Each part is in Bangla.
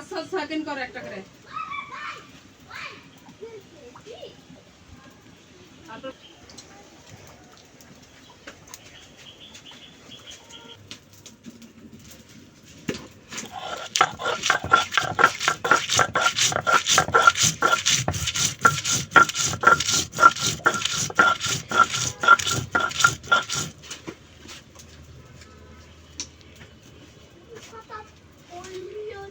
পাঁচ সাত সাত করে একটা করে Papa, olmuyor.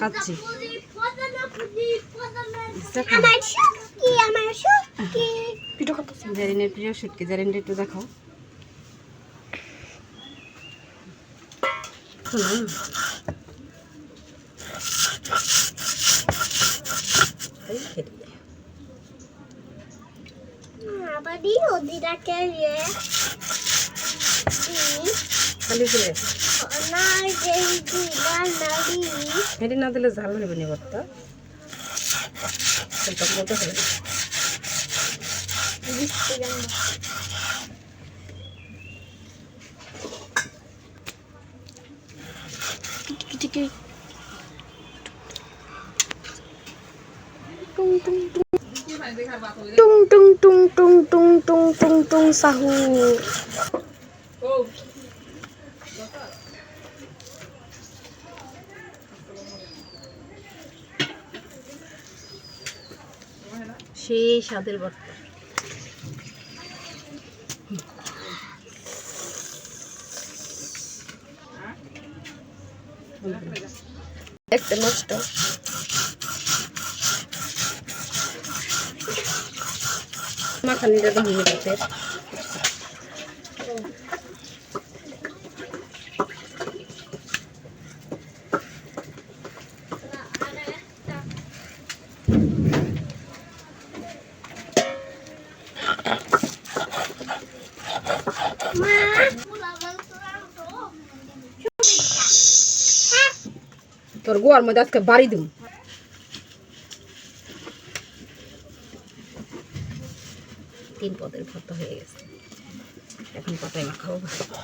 কাচ্ছি জারিনের প্রিয় শুটকি জারিনটা একটু দেখাও। আবার দিও দিদাকে খালি হেঁটে না দিলে ঝাল নেবে নি ভর্তা বলতে হবে টুং টুং টুং টুং টুং টুং টুং টুং সাহু। সেই স্বাদের ভর্তা। একটা নষ্ট মাখানিটা তো হয়ে তোর গোয়ার মধ্যে আজকে বাড়ি দিম তিন পদের ভর্তা হয়ে গেছে এখন মাখাবো সাথে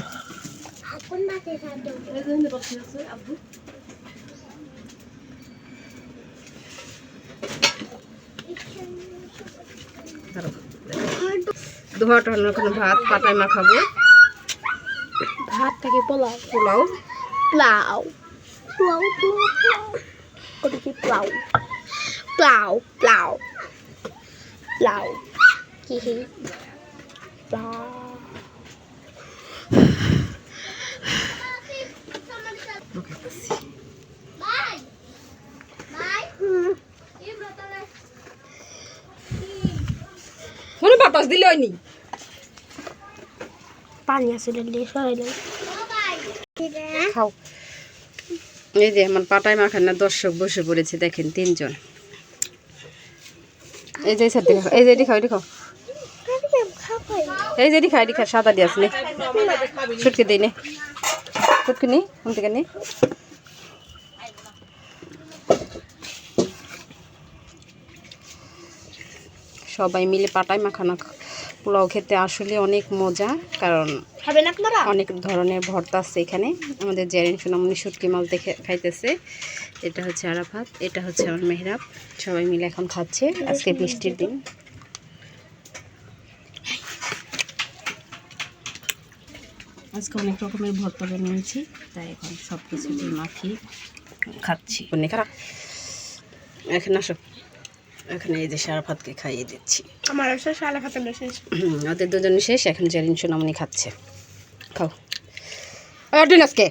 দোহাটা এখন ভাত পাতায় মাখাবো ভাত থেকে পোলাও পোলাও পোলাও প্লাউ প্লাউ কত কি প্লাউ প্লাউ প্লাউ প্লাউ কি হি pulao Look at this. Bye. Bye. Hmm. কোনো বাতাস দিলে হয়নি পানি আসলে সরাইলাম খাও এই যে আমার পাটায় মাখানোর দর্শক বসে পড়েছে, দেখেন তিনজন। এই যে স্যার খাও এই যে এটি খাও এই যে এটি খাও এটি সাদা দিয়ে আসলে। সুটকে দিই নে। সুটকে নি, কোন থেকে নি? সবাই মিলে পাটায় মাখানো পোলাও খেতে আসলে অনেক মজা কারণ অনেক ধরনের ভর্তা আছে এখানে। আমাদের জেরিন সোনামণি শুটকি মাল দেখে খাইতেছে। এটা হচ্ছে আরাফাত এটা হচ্ছে আমার মেহরাব। সবাই মিলে এখন খাচ্ছে আজকে বৃষ্টির দিন। আজকে অনেক রকমের ভর্তা বানিয়েছি তাই এখন সব কিছু দিয়ে মাখিয়ে খাচ্ছি। এখানে আসো। এখানে এই যে সারাফাতকে খাইয়ে দিচ্ছি। আমার শেষ খাতে শেষ। হুম, ওদের দুজন শেষ এখন চ্যালেঞ্জ সোনামণি খাচ্ছে। খাও। অর্ডিন আজকে।